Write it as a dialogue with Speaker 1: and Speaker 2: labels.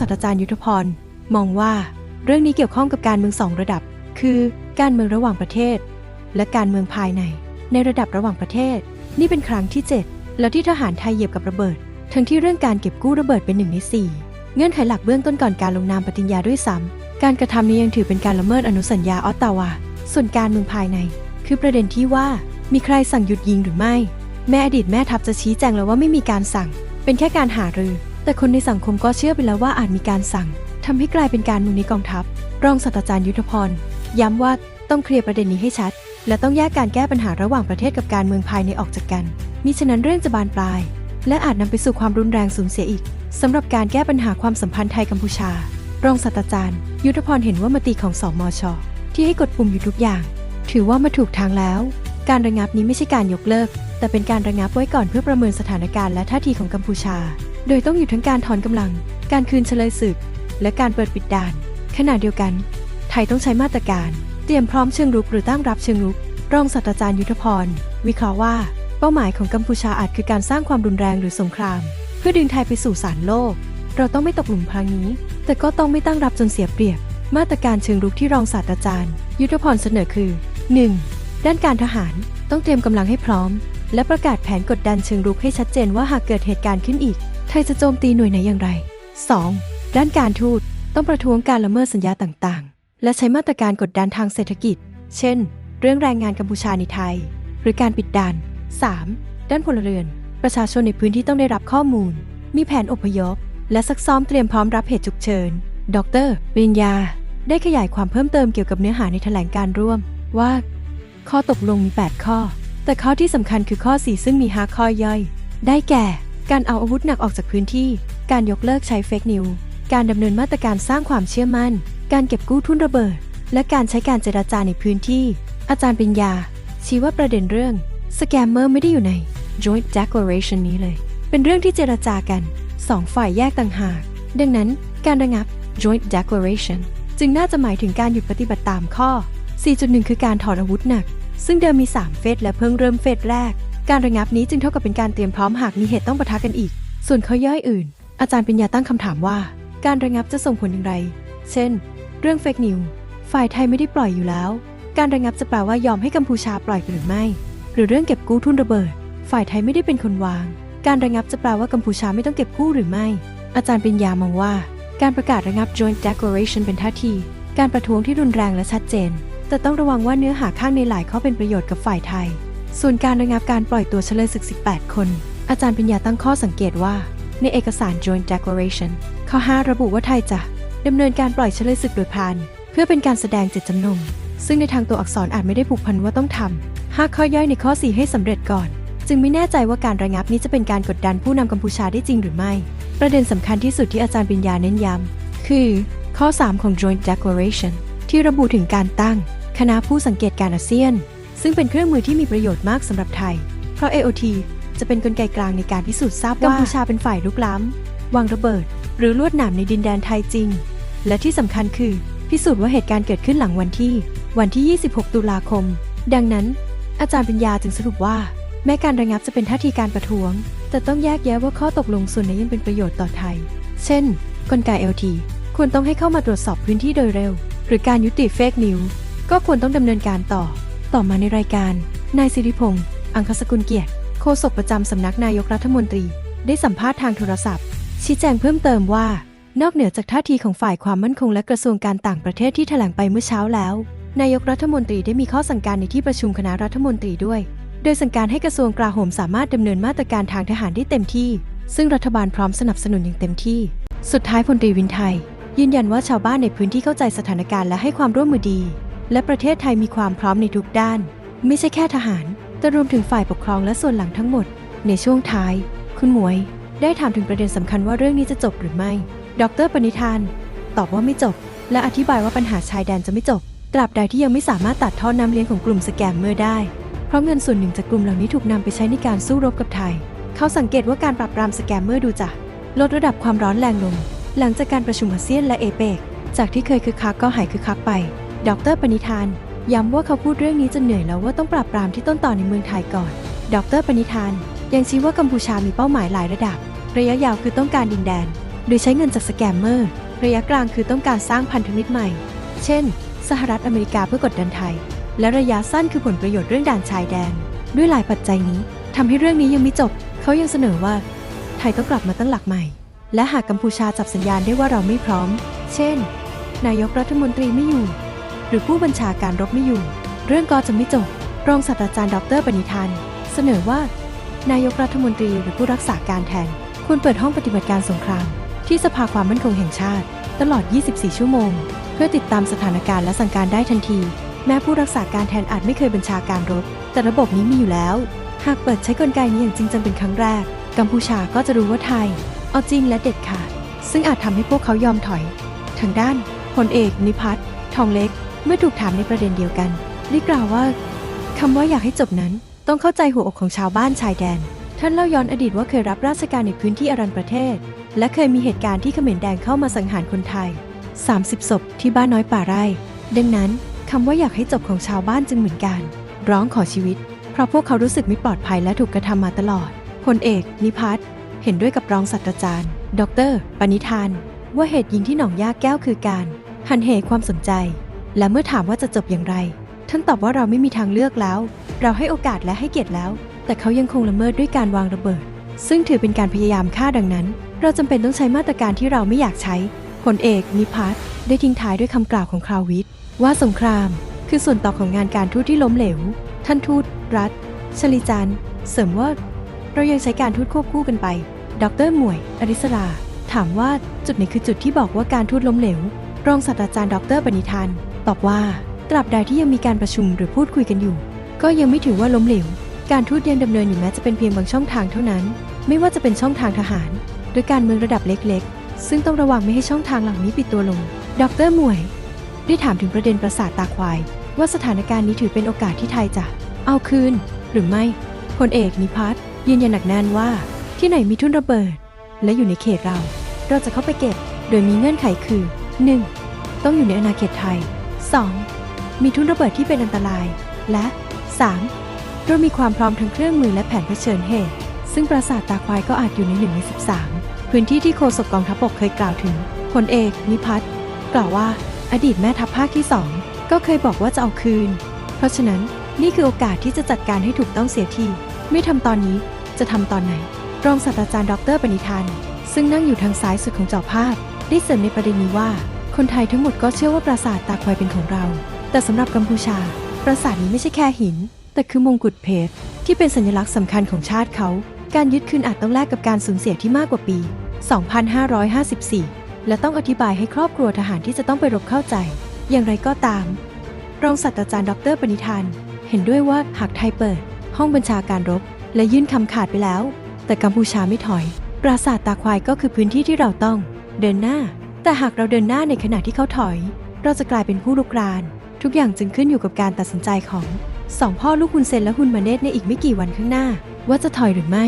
Speaker 1: ศาสตราจารย์ยุทธพร มองว่า เรื่องนี้เกี่ยวข้องกับการเมืองสองระดับ คือ การเมืองระหว่างประเทศ และการเมืองภายใน ในระดับระหว่างประเทศ นี่เป็นครั้งที่ 7 แล้วที่ทหารไทยเหยียบกับระเบิด ทั้งที่เรื่องการเก็บกู้ระเบิดเป็นหนึ่งในสี่เงื่อนไขหลักเบื้องต้นก่อนการลงนามปฏิญญาด้วยซ้ำการกระทำนี้ยังถือเป็นการละเมิดอนุสัญญาออตตาวา ส่วนการเมืองภายใน คือประเด็นที่ว่า มีใครสั่งหยุดยิงหรือไม่ แม่อดีตแม่ทัพจะชี้แจงแล้วว่าไม่มีการสั่ง เป็นแค่การหารือ แต่คนในสังคมก็เชื่อไปแล้วว่าอาจมีการสั่งทำให้กลายเป็นการเมืองในกองทัพ รองศาสตราจารย์ยุทธพรย้ำว่าต้องเคลียร์ประเด็นนี้ให้ชัด และต้องแยกการแก้ปัญหาระหว่างประเทศกับการเมืองภายในออกจากกันมิฉะนั้นเรื่องจะบานปลาย และอาจนำไปสู่ความรุนแรงสูญเสียอีกสำหรับการแก้ปัญหาความสัมพันธ์ไทยกัมพูชา รองศาสตราจารย์ ยุทธพรเห็นว่ามติของสมชที่ให้กดปุ่มอยู่ทุกอย่าง ถือว่ามาถูกทางแล้ว การระงับนี้ไม่ใช่การยกเลิก แต่เป็นการระงับไว้ก่อนเพื่อประเมินสถานการณ์และท่าทีของกัมพูชา โดยต้องอยู่ทั้งการถอนกำลัง การคืนเฉลยศึก และการเปิดปิดด่าน ขณะเดียวกัน ไทยต้องใช้มาตรการ เตรียมพร้อมเชิงรุกหรือตั้งรับเชิงรุก รองศาสตราจารย์ยุทธพร วิเคราะห์ว่า เป้าหมายของกัมพูชาอาจคือการสร้างความรุนแรงหรือสงคราม เพื่อดึงไทยไปสู่ศาลโลก เราต้องไม่ตกหลุมพรางนี้ แต่ก็ต้องไม่ตั้งรับจนเสียเปรียบ มาตรการเชิงรุกที่รองศาสตราจารย์ ยุทธพรเสนอคือ 1. ด้านการทหารต้องเตรียมกำลังให้พร้อม และประกาศแผนกดดันเชิงรุกให้ชัดเจนว่าหากเกิดเหตุการณ์ขึ้นอีก ไทยจะโจมตีหน่วยไหนอย่างไร 2. ด้านการทูตต้องประท้วงการละเมิดสัญญาต่างๆ และใช้มาตรการกดดันทางเศรษฐกิจ เช่น เรื่องแรงงานกัมพูชาในไทย หรือการปิดด่าน 3. ด้านพลเรือน ประชาชนในพื้นที่ต้องได้รับข้อมูล มีแผนอพยพ และซักซ้อมเตรียมพร้อมรับเหตุฉุกเฉิน ดรปริญญา ได้ขยายความเพิ่มเติมเกี่ยวกับเนื้อหาในแถลงการร่วม ว่า ข้อตกลงมี 8 ข้อ แต่ข้อที่สำคัญคือข้อ 4 ซึ่งมี 5 ข้อย่อย ได้แก่ การเอาอาวุธหนักออกจากพื้นที่ การยกเลิกใช้เฟกนิว การดำเนินมาตรการสร้างความเชื่อมั่น การเก็บกู้ทุนระเบิด และการใช้การเจราจาในพื้นที่ อาจารย์ปริญญา ชี้ว่าประเด็นเรื่องสแกมเมอร์ไม่ได้อยู่ใน Joint Declaration นี้เลย เป็นเรื่องที่เจราจากันสองฝ่ายแยกต่างหาก ดังนั้นการระงับ Joint Declaration จึงน่าจะหมายถึงการหยุดปฏิบัติตามข้อ 4.1 คือการถอนอาวุธหนัก ซึ่งเดิมมี 3 เฟสและเพิ่งเริ่มเฟสแรก การระงับนี้จึงเท่ากับเป็นการเตรียมพร้อมหากมีเหตุต้องปะทะกันอีก ส่วนข้อย่อยอื่น อาจารย์ปัญญาตั้งคำถามว่า การระงับจะส่งผลอย่างไร เช่น เรื่องเฟกนิวฝ่ายไทยไม่ได้ปล่อยอยู่แล้ว การระงับจะแปลว่ายอมให้กัมพูชาปล่อยหรือไม่ หรือเรื่องเก็บกู้ทุนระเบิด ฝ่ายไทยไม่ได้เป็นคนวาง การระงับจะแปลว่ากัมพูชาไม่ต้องเก็บกู้หรือไม่ อาจารย์ปัญญามองว่า การประกาศระงับ Joint Declaration เป็นท่าที การประท้วงที่รุนแรงและชัดเจน แต่ต้องระวังว่าเนื้อหาข้างในหลายข้อเป็นประโยชน์กับฝ่ายไทย ส่วนการระงับการปล่อยตัวเฉลยศึก 18 คน อาจารย์ปัญญาตั้งข้อสังเกตว่า ในเอกสาร Joint Declaration ข้อ 5 ระบุว่าไทยจะดำเนินการปล่อยเฉลยศึกโดยพลันเพื่อเป็นการแสดงเจตจำนง ซึ่งในทางตัวอักษรอาจไม่ได้ผูกพันว่าต้องทำห้าข้อย่อยในข้อ 4 ให้สำเร็จก่อน จึงไม่แน่ใจว่าการระงับนี้จะเป็นการกดดันผู้นำกัมพูชาได้จริงหรือไม่ ประเด็นสำคัญที่สุดที่อาจารย์ปัญญาเน้นย้ำคือ ข้อ 3 ของ Joint Declaration ที่ระบุถึงการตั้ง คณะผู้สังเกตการอาเซียน ซึ่งเป็นเครื่องมือที่มีประโยชน์มากสำหรับไทย เพราะ AOT จะเป็นนกลไกกลางในการพิสูจน์ทราบว่ากัมพูชาเป็นฝ่ายลุกล้ำวางระเบิด หรือลวดหนามในดินแดนไทยจริง และที่สำคัญคือ พิสูจน์ว่าเหตุการณ์เกิดขึ้นหลังวันที่ วันที่ 26 ตุลาคม ดังนั้น อาจารย์ปัญญาจึงสรุปว่า แม้การระงับจะเป็นท่าทีการประท้วง แต่ต้องแยกแยะว่าข้อตกลงส่วนไหนยังเป็นประโยชน์ต่อไทย เช่น กลไก LT ควรต้องให้เข้ามาตรวจสอบพื้นที่โดยเร็ว หรือการยุติเฟกนิวก็ควรต้องดำเนินการต่อ ต่อมาในรายการ นายสิริพงษ์ อังคสกุลเกียรติ โฆษกประจำสำนักนายกรัฐมนตรี ได้สัมภาษณ์ทางโทรศัพท์ ชี้แจงเพิ่มเติมว่า นอกเหนือจากท่าทีของฝ่ายความมั่นคงและกระทรวงการต่างประเทศที่แถลงไปเมื่อเช้าแล้ว นายกรัฐมนตรีได้มีข้อสั่งการในที่ประชุมคณะรัฐมนตรีด้วย โดยสั่งการให้กระทรวงกลาโหมสามารถดำเนินมาตรการทางทหารได้เต็มที่ ซึ่งรัฐบาลพร้อมสนับสนุนอย่างเต็มที่ สุดท้ายพลตรีวินไทย ยืนยันว่าชาวบ้านในพื้นที่เข้าใจสถานการณ์และให้ความร่วมมือดี และประเทศไทยมีความพร้อมในทุกด้าน ไม่ใช่แค่ทหาร แต่รวมถึงฝ่ายปกครองและส่วนหลังทั้งหมด ในช่วงท้าย คุณหมวย ได้ถามถึงประเด็นสำคัญว่าเรื่องนี้จะจบหรือไม่ ดรปณิธาน ตอบว่าไม่จบ และอธิบายว่าปัญหาชายแดนจะไม่จบ ตราบใดที่ยังไม่สามารถตัดท่อน้ำเลี้ยงของกลุ่มสแกมเมอร์ได้ เพราะเงินส่วนหนึ่งจากกลุ่มเหล่านี้ถูกนำไปใช้ในการสู้รบกับไทย เขาสังเกตว่าการปราบปรามสแกมเมอร์ดูจะลดระดับความร้อนแรงลง หลังจากการประชุมอาเซียนและเอเปกจากที่เคยคึกคักก็หายคึกคักไป ดรปณิธาน ย้ำว่าเขาพูดเรื่องนี้จนเหนื่อยแล้วว่าต้องปราบปรามที่ต้นต่อในเมืองไทยก่อน ดรปณิธาน ยังชี้ว่ากัมพูชามีเป้าหมายหลายระดับ ระยะยาวคือต้องการดินแดน โดยใช้เงินจากสแกมเมอร์ ระยะกลางคือต้องการสร้างพันธมิตรใหม่ เช่น สหรัฐอเมริกาเพื่อกดดันไทย และระยะสั้นคือผลประโยชน์เรื่องด่านชายแดน ด้วยหลายปัจจัยนี้ทำให้เรื่องนี้ยังไม่จบ เขายังเสนอว่า ไทยต้องกลับมาตั้งหลักใหม่ และหากกัมพูชาจับสัญญาณได้ว่าเราไม่พร้อม เช่น นายกรัฐมนตรีไม่อยู่ หรือผู้บัญชาการรบไม่อยู่ เรื่องก็จะไม่จบ รองศาสตราจารย์ดรปณิธาน เสนอว่า นายกรัฐมนตรีหรือผู้รักษาการแทนควรเปิดห้องปฏิบัติการสงคราม ที่สภาความมั่นคงแห่งชาติ ตลอด 24 ชั่วโมง เพื่อติดตามสถานการณ์และสั่งการได้ทันที แม้ผู้รักษาการแทนอาจไม่เคยบัญชาการรบ แต่ระบบนี้มีอยู่แล้ว หากเปิดใช้กลไกนี้อย่างจริงจังเป็นครั้งแรก กัมพูชาก็จะรู้ว่าไทย เอาจริงและเด็ดขาดซึ่งอาจทำให้พวกเขายอมถอย ทางด้านพลเอกนิพัฒน์ทองเล็ก เมื่อถูกถามในประเด็นเดียวกันได้กล่าวว่าคำว่าอยากให้จบนั้นต้องเข้าใจหัวอกของชาวบ้านชายแดน ท่านเล่าย้อนอดีตว่าเคยรับราชการในพื้นที่อรันประเทศ และเคยมีเหตุการณ์ที่เขมรแดงเข้ามาสังหารคนไทย 30 ศพที่บ้านน้อยป่าไร่ ดังนั้นคำว่าอยากให้จบของชาวบ้านจึงเหมือนกัน ร้องขอชีวิต เพราะพวกเขารู้สึกไม่ปลอดภัยและถูกกระทำมาตลอดพลเอก นิพัฒน์เห็นด้วยกับรองศาสตราจารย์ ดร ปณิธาน ว่าเหตุยิงที่หนองยาแก้วคือการหันเหความสนใจ และเมื่อถามว่าจะจบอย่างไร ท่านตอบว่าเราไม่มีทางเลือกแล้ว เราให้โอกาสและให้เกียรติแล้ว แต่เขายังคงละเมิดด้วยการวางระเบิด ซึ่งถือเป็นการพยายามฆ่าดังนั้น เราจำเป็นต้องใช้มาตรการที่เราไม่อยากใช้พลเอกนิพัฒน์ได้ทิ้งท้ายด้วยคำกล่าวของคราววิทย์ว่าสงคราม คือส่วนต่อของงานการทูตที่ล้มเหลว ท่านทูตรัฐชลิจันเสริมว่า เรายังใช้การทูตควบคู่กันไป ดรหมวย อริสรา ถามว่าจุดไหนคือจุดที่บอกว่าการทูตล้มเหลว รองศาสตราจารย์ดรปณิธาน ตอบว่าตราบใดที่ยังมีการประชุมหรือพูดคุยกันอยู่ ก็ยังไม่ถือว่าล้มเหลว การทูตยังดำเนินอยู่แม้จะเป็นเพียงบางช่องทางเท่านั้น ไม่ว่าจะเป็นช่องทางทหาร หรือการเมืองระดับเล็กๆ ซึ่งต้องระวังไม่ให้ช่องทางเหล่านี้ปิดตัวลง ดรหมวย ได้ถามถึงประเด็นประสาทตาควาย ว่าสถานการณ์นี้ถือเป็นโอกาสที่ไทยจะ เอาคืน หรือไม่พลเอกนิพัฒน์ยืนยันหนักแน่นว่า ที่ไหนมีทุ่นระเบิด และอยู่ในเขตเรา เราจะเข้าไปเก็บ โดยมีเงื่อนไขคือ 1. ต้องอยู่ในอาณาเขตไทย 2. มีทุ่นระเบิดที่เป็นอันตราย และ 3. เรามีความพร้อมทั้งเครื่องมือและแผนเผชิญเหตุ ซึ่งปราสาทตาควายก็อาจอยู่ในหนึ่งใน 13 พื้นที่ที่โฆษกกองทัพบกเคยกล่าวถึงพลเอก นิพัฒน์กล่าวว่า อดีตแม่ทัพภาคที่ 2 ก็เคยบอกว่าจะเอาคืน เพราะฉะนั้นนี่คือโอกาสที่จะจัดการให้ถูกต้องเสียที ไม่ทำตอนนี้จะทำตอนไหน รองศาสตราจารย์ดรปณิธานซึ่งนั่งอยู่ทางซ้ายสุดของจอภาพ ได้เสริมในประเด็นนี้ว่า คนไทยทั้งหมดก็เชื่อว่าปราสาทตาควายเป็นของเรา แต่สำหรับกัมพูชา ปราสาทนี้ไม่ใช่แค่หิน แต่คือมงกุฎเพชรที่เป็นสัญลักษณ์สำคัญของชาติเขา การยึดคืนอาจต้องแลกกับการสูญเสียที่มากกว่าปี 2554 และต้องอธิบายให้ครอบครัวทหารที่จะต้องไปรบเข้าใจ อย่างไรก็ตาม รองศาสตราจารย์ดรปณิธาน เห็นด้วยว่าหากไทยเปิด ห้องบัญชาการรบ และยื่นคำขาดไปแล้ว แต่กัมพูชาไม่ถอย ปราสาทตาควายก็คือพื้นที่ที่เราต้อง เดินหน้า แต่หากเราเดินหน้าในขณะที่เขาถอย เราจะกลายเป็นผู้ลุกราน ทุกอย่างจึงขึ้นอยู่กับการตัดสินใจของสองพ่อลูกคุณเซนและคุณมาเนตในอีกไม่กี่วันข้างหน้า ว่าจะถอยหรือไม่